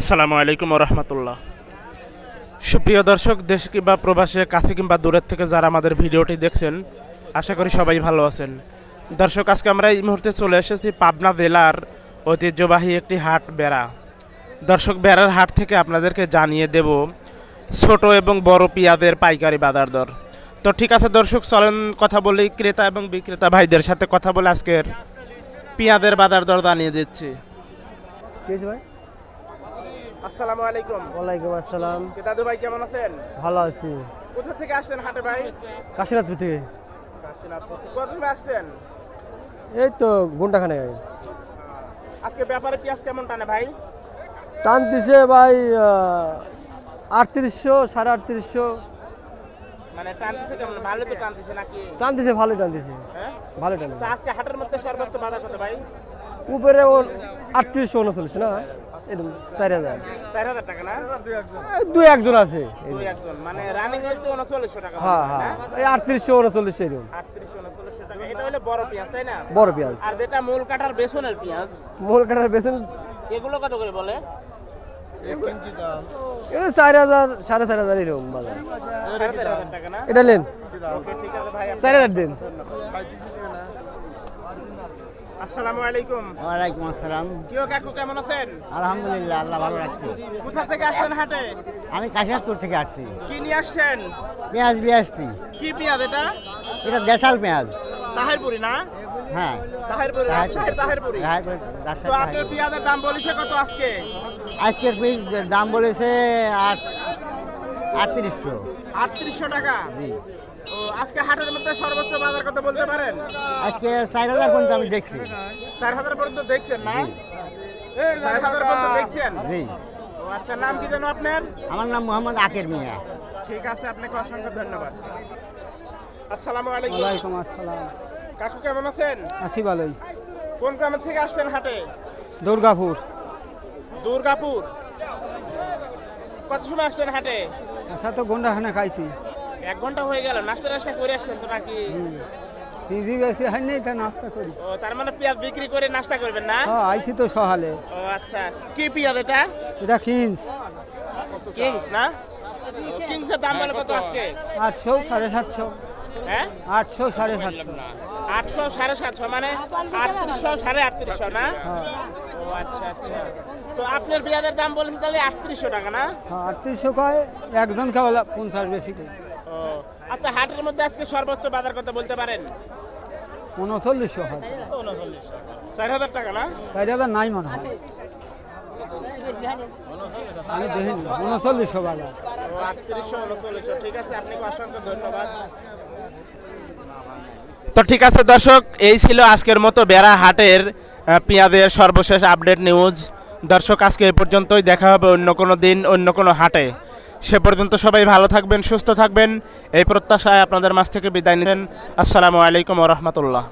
আসসালামু আলাইকুম রহমতুল্লাহ। সুপ্রিয় দর্শক, দেশ কিংবা প্রবাসে, কাছে কিংবা দূরের থেকে যারা আমাদের ভিডিওটি দেখছেন, আশা করি সবাই ভালো আছেন। দর্শক, আজকে আমরা এই মুহূর্তে চলে এসেছি পাবনা জেলার ঐতিহ্যবাহী একটি হাট বেড়া। দর্শক, বেড়ার হাট থেকে আপনাদেরকে জানিয়ে দেব ছোট এবং বড় পেঁয়াজের পাইকারি বাজার দর। তো ঠিক আছে দর্শক, চলেন কথা বলি ক্রেতা এবং বিক্রেতা ভাইদের সাথে কথা বলে আজকের পেঁয়াজের বাজার দর জানিয়ে দিচ্ছি। ভাই? আসসালামু আলাইকুম। ওয়ালাইকুম আসসালাম। দাদু ভাই কেমন আছেন? ভালো আছি। কোথা থেকে আসছেন হাটে ভাই? কাশীনাথপুর থেকে। কাশীনাথপুর কত সময় আসছেন? এই তো ঘন্টাখানে আজকে ব্যাপারে পেঁয়াজ কেমন টানে ভাই? টান দিছে ভাই আটত্রিশশো সাড়ে আটত্রিশশো। মানে টানতেছে কেমন? ভালো তো টানতেছে নাকি? টান দিছে ভালোই টান হ্যাঁ? ভালো আজকে হাটের মধ্যে সর্বোচ্চ বাজার কত ভাই? উপরে আটত্রিশশো উনচল্লিশ না? এরকম চার হাজার। চার হাজার টাকা না? দুই একজন আছে। দুই একজন মানে রানিং হচ্ছে উনচল্লিশশো টাকা হ্যাঁ হ্যাঁ। এই আটত্রিশশো উনচল্লিশ এরকম। আটত্রিশশো উনচল্লিশশো টাকা। এটা হলে বড় পেঁয়াজ তাই না? বড় পেঁয়াজ। আর যেটা মূল কাটার বেসনের পেঁয়াজ। মোল কাটার বেছেন এগুলো কত করে বলে? এটা চার হাজার সাড়ে চার হাজার এরকম বাজার। এটা নেন। চার হাজার দিন। আসসালামু আলাইকুম। ওয়ালাইকুম আসসালাম। কি কাকু কেমন আছেন? আলহামদুলিল্লাহ আল্লাহ ভালো রাখছে। কোথা থেকে আসছেন হাটে? আমি কাশিনাথপুর থেকে আসছি। কি নিয়ে আসছেন? পেঁয়াজ দিয়ে আসছি। কি পেঁয়াজ এটা? এটা দেশাল পেঁয়াজ। তাহেরপুরি না? হ্যাঁ। তাহেরপুরি রাজশাহীর তাহেরপুরি। তো আপনার পেঁয়াজের দাম বলিছে কত আজকে? আজকের পিস দাম বলেছে আট আটত্রিশশো। আটত্রিশশো টাকা। জি। আজকে হাটের মধ্যে সর্বোচ্চ বাজার কত বলতে পারেন? আজকে চার হাজার পর্যন্ত আমি দেখছি। চার হাজার পর্যন্ত দেখছেন না? চার হাজার পর্যন্ত দেখছেন? জি। ও আচ্ছা নাম কি যেন আপনার? আমার নাম মোহাম্মদ আকের মিয়া। ঠিক আছে আপনাকে অসংখ্য ধন্যবাদ। আসসালামু আলাইকুম। ওয়ালাইকুম আসসালাম। কাকু কেমন আছেন? আসি ভালোই। কোন গ্রামের থেকে আসছেন হাটে? দুর্গাপুর। দুর্গাপুর। কত সময় আসছেন হাটে? আচ্ছা তো ঘন্টাখানে খাইছি। এক ঘণ্টা হয়ে গেল নাস্তা টাস্তা করে আসছেন তো নাকি? পিজি বেশি হয় নাই তা নাস্তা করি। ও তার মানে পেঁয়াজ বিক্রি করে নাস্তা করবেন না? হ্যাঁ আইছি তো সহালে ও আচ্ছা। কি পেঁয়াজ এটা? এটা কিনস কিংস না? কিংস এর দাম বলে কত আজকে? আটশো সাড়ে সাতশো। হ্যাঁ? আটশো সাড়ে সাতশো। আটশো সাড়ে সাতশো মানে আটত্রিশশো সাড়ে আটত্রিশশো না? হ্যাঁ। ও আচ্ছা আচ্ছা। তো আপনার পেঁয়াজের দাম বলেছেন তাহলে আটত্রিশশো টাকা না? হ্যাঁ আটত্রিশশো কয় একজন খাওয়া পঞ্চাশ বেশি করে। আচ্ছা হাটের মধ্যে আজকে সর্বোচ্চ বাজার কত বলতে পারেন? উনচল্লিশশো চার হাজার টাকা না? চার হাজার নাই মনে হয়। আমি দেখিনি উনচল্লিশশো বাজার। আটত্রিশশো উনচল্লিশশো। ঠিক আছে আপনাকে অসংখ্য ধন্যবাদ। তো ঠিক আছে দর্শক এই ছিল আজকের মতো বেড়া হাটের পেঁয়াজের সর্বশেষ আপডেট নিউজ। দর্শক আজকে এ পর্যন্তই দেখা হবে অন্য কোনো দিন অন্য কোনো হাটে। সে পর্যন্ত সবাই ভালো থাকবেন, সুস্থ থাকবেন। এই প্রত্যাশায় আপনাদের মাছ থেকে বিদায় নিলেন আসসালামু আলাইকুম রহমতুল্লাহ।